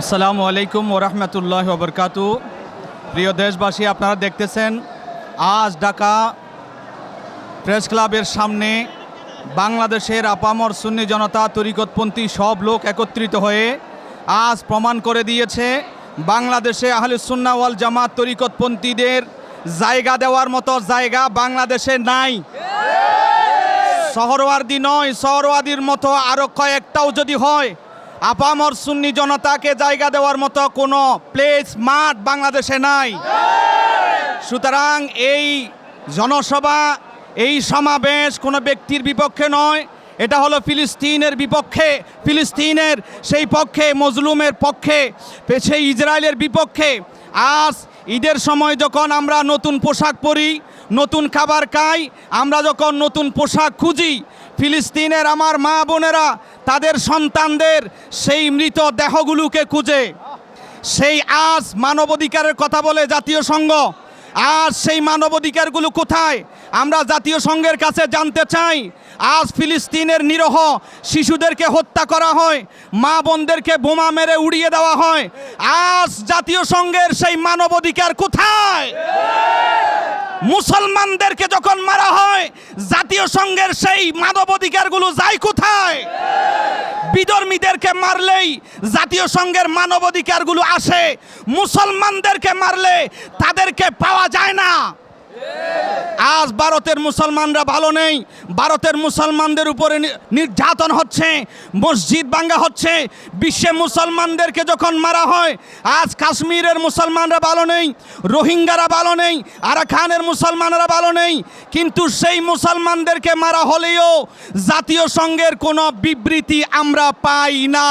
আসসালামু আলাইকুম ওরহমতুল্লাহ বরকাতু। প্রিয় দেশবাসী, আপনারা দেখতেছেন, আজ ঢাকা প্রেস ক্লাবের সামনে বাংলাদেশের আপামর সুন্নি জনতা তরিকতপন্থী সব লোক একত্রিত হয়ে আজ প্রমাণ করে দিয়েছে, বাংলাদেশে আহলে সুন্না ওয়াল জামাত তরিকতপন্থীদের জায়গা দেওয়ার মতো জায়গা বাংলাদেশে নাই। শহরওয়ার্দি নয় শহরওয়াদির মতো আরও কয়েকটাও যদি হয় আপামর সুন্নি জনতাকে জায়গা দেওয়ার মতো কোনো প্লেস মাঠ বাংলাদেশে নাই। সুতরাং এই জনসভা, এই সমাবেশ কোনো ব্যক্তির বিপক্ষে নয়। এটা হলো ফিলিস্তিনের বিপক্ষে, ফিলিস্তিনের সেই পক্ষে, মজলুমের পক্ষে, সেই ইসরায়েলের বিপক্ষে। আজ ঈদের সময় যখন আমরা নতুন পোশাক পরি, নতুন খাবার খাই, আমরা যখন নতুন পোশাক খুঁজি, ফিলিস্তিনের আমার মা বোনেরা তাদের সন্তানদের সেই মৃত দেহগুলোকে খুঁজে। সেই আজ মানবাধিকারের কথা বলে জাতীয় সংঘ। আজ সেই মানবাধিকারগুলো কোথায়? আমরা জাতীয় সংঘের কাছে জানতে চাই। আজ ফিলিস্তিনের নিরহ শিশুদেরকে হত্যা করা হয়, মা বোনদেরকে বোমা মেরে উড়িয়ে দেওয়া হয়। আজ জাতীয় সংঘের সেই মানবাধিকার কোথায়? মুসলমানদেরকে যখন মারা হয়, জাতীয় সংঘের সেই মানবাধিকারগুলো যায় কোথায়? বিধর্মীদেরকে মারলেই জাতীয় সংঘের মানবাধিকারগুলো আসে মুসলমানদেরকে মারলে তাদেরকে পাওয়া যায় না। আজ ভারতের মুসলমানরা ভালো নেই। ভারতের মুসলমানদের উপরে নির্যাতন হচ্ছে, মসজিদ ভাঙ্গা হচ্ছে। বিশ্বে মুসলমানদেরকে যখন মারা হয়, আজ কাশ্মীরের মুসলমানরা ভালো নেই, রোহিঙ্গারা ভালো নেই, আরাকানের মুসলমানরা ভালো নেই। কিন্তু সেই মুসলমানদেরকে মারা হলেও জাতীয় সংঘের কোনো বিবৃতি আমরা পাই না।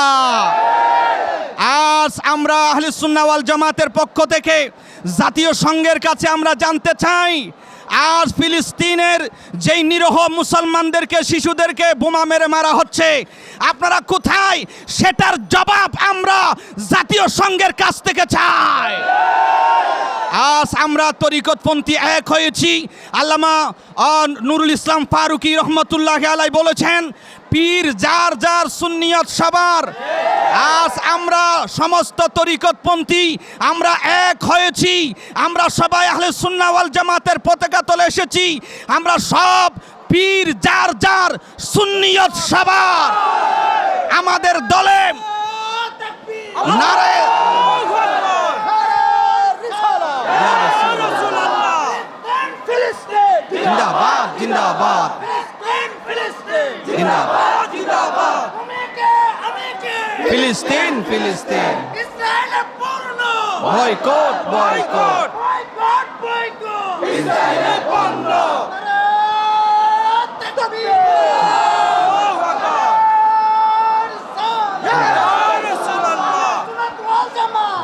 আজ আমরা আহলে জামাতের পক্ষ থেকে জাতীয় সংঘের কাছে আমরা জানতে চাই আজ ফিলিস্তিনের যেই নিরহ মুসলমানদেরকে, শিশুদেরকে বোমা মেরে মারা হচ্ছে, আপনারা কোথায়? সেটার জবাব আমরা জাতীয় সংঘের কাছ থেকে চাই। আজ আমরা তরিকতপন্থী এক হয়েছি। আল্লামা নুরুল ইসলাম ফারুকি রহমতুল্লাহ আলাই বলেছেন, পীর যার যার সুন্নিয়ত সবার আজ আমরা সমস্ত তরিকতপন্থী আমরা এক হয়েছি আমরা সবাই আহলে সুন্নাওয়াল জামাতের পতাকা তলে এসেছি আমরা সব পীর যার যার সুন্নিয়ত সবার। আমাদের দলে নারে জিন্দাবাদ জিন্দাবাদ জিন্দাবাদ ফিলিস্তিন ফিলিস্তিন বয়কট বয়কট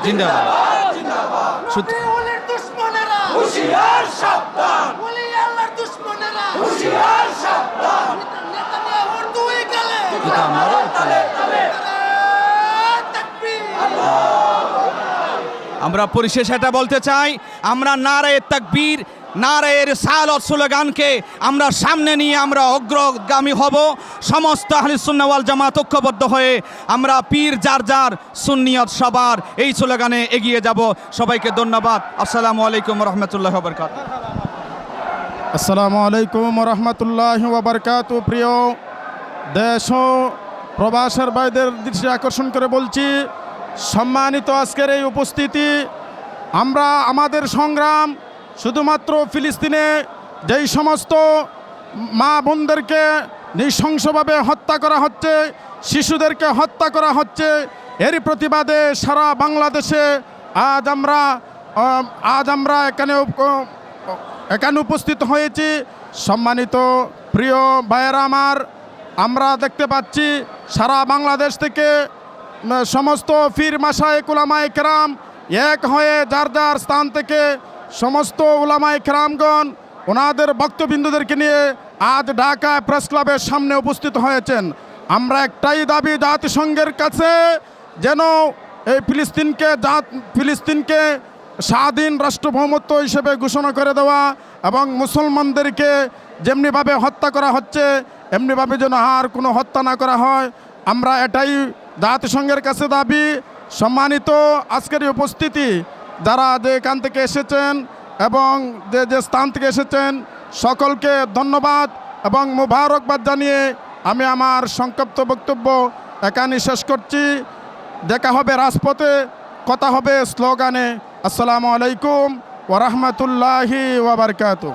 জিন্দাবাদ সুত- হুশিয়ার সাবধান হুশিয়ার আমরা পরিশেষে এটা বলতে চাই, আমরা নারায় তাকবীর নারায়ের সালত স্লোগানকে আমরা সামনে নিয়ে আমরা অগ্রগামী হব। সমস্ত আহলি সুন্নাওয়াল জামাত ঐক্যবদ্ধ হয়ে আমরা পীর, যার যার সুন্নিয়ত সবার এই স্লোগানে এগিয়ে যাব। সবাইকে ধন্যবাদ। আসসালামু আলাইকুম রহমতুল্লাহ বরকাত আসসালামু আলাইকুম রহমতুল্লাহ ওবরকাত প্রিয় দেশ প্রবাসের ভাইদের দৃষ্টি আকর্ষণ করে বলছি সম্মানিত আজকের এই উপস্থিতি, আমরা আমাদের সংগ্রাম শুধুমাত্র ফিলিস্তিনে যেই সমস্ত মা বোনদেরকে নৃশংসভাবে হত্যা করা হচ্ছে, শিশুদেরকে হত্যা করা হচ্ছে, এরই প্রতিবাদে সারা বাংলাদেশে আজ আমরা আজ আমরা এখানে এখানে উপস্থিত হয়েছি। সম্মানিত প্রিয় ভাইয়েরা আমার, আমরা দেখতে পাচ্ছি সারা বাংলাদেশ থেকে সমস্ত ফির মাসায় কুলামায় কেরাম এক হয়ে যার যার স্থান থেকে সমস্ত উলামায় কেরামগণ ওনাদের বক্তবিন্দুদেরকে নিয়ে আজ ঢাকায় প্রেস ক্লাবের সামনে উপস্থিত হয়েছেন। আমরা একটাই দাবি জাতিসংঘের কাছে যেন এই ফিলিস্তিনকে জাত, ফিলিস্তিনকে স্বাধীন রাষ্ট্রভৌমত্ব হিসেবে ঘোষণা করে দেওয়া এবং মুসলমানদেরকে যেমনিভাবে হত্যা করা হচ্ছে, এমনিভাবে যেন আর কোনো হত্যা না করা হয়। আমরা এটাই জাতিসংঘের কাছে দাবি। সম্মানিত আজকের উপস্থিতি, যারা যে এখান থেকে এসেছেন এবং যে যে স্থান থেকে এসেছেন, সকলকে ধন্যবাদ এবং মুবারকবাদ জানিয়ে আমি আমার সংক্ষিপ্ত বক্তব্য এখানে শেষ করছি। দেখা হবে রাজপথে, কথা হবে স্লোগানে। আসসালামু আলাইকুম ওরহমতুল্লাহি ওবরকাতু